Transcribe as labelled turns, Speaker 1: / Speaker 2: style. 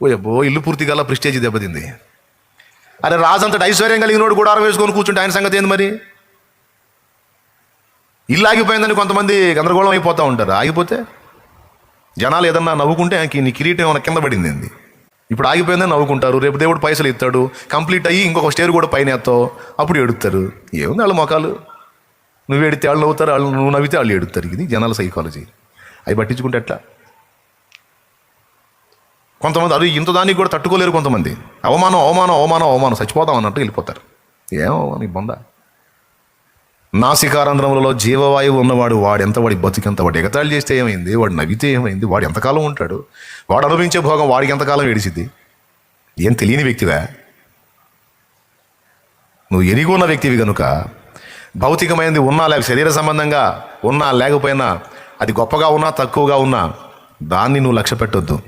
Speaker 1: ఓ అబ్బో ఇల్లు పూర్తిగా అలా ప్రిస్టేజ్ దెబ్బతింది. అరే రాజంతటి ఐశ్వర్యం కలిగినోడు గుడారం వేసుకొని కూర్చుంటే ఆయన సంగతి ఏంది మరి? ఇల్లు ఆగిపోయిందని కొంతమంది గందరగోళం అయిపోతూ ఉంటారు. ఆగిపోతే జనాలు ఏదన్నా నవ్వుకుంటే ఆయనకి నీ కిరీటం ఏమైనా కింద పడింది ఏంది? ఇప్పుడు ఆగిపోయిందని నవ్వుకుంటారు. రేపు దేవుడు పైసలు ఇస్తాడు. కంప్లీట్ అయ్యి ఇంకొక స్టేర్ కూడా పైన ఎత్తావు. అప్పుడు ఎడుతారు ఏముంది వాళ్ళ మొఖాలు నువ్వు ఎడితే వాళ్ళు నవ్వుతారు వాళ్ళు నువ్వు నవ్వితే వాళ్ళు ఎడుతారు ఇది జనాల సైకాలజీ అవి పట్టించుకుంటే ఎట్లా? కొంతమంది అది ఇంత దానికి కూడా తట్టుకోలేరు కొంతమంది. అవమానం అవమానం అవమానం అవమానం. చచ్చిపోతాం అన్నట్టు వెళ్ళిపోతారు. ఏమో నీ బొంద? నాసికారంధ్రములలో జీవవాయువు ఉన్నవాడు వాడు ఎంత వాడి బతికెంత వాడు ఎగతాళి చేస్తే ఏమైంది? వాడు నవ్వితే ఏమైంది? వాడు ఎంతకాలం ఉంటాడు? వాడు అనుభవించే భోగం వాడికి ఎంతకాలం ఏడిచింది ఏం తెలియని వ్యక్తివా? నువ్వు ఎరిగి ఉన్న వ్యక్తివి కనుక భౌతికమైనది ఉన్నా లేక శరీర సంబంధంగా ఉన్నా లేకపోయినా అది గొప్పగా ఉన్నా తక్కువగా ఉన్నా దాన్ని నువ్వు లక్ష్య పెట్టొద్దు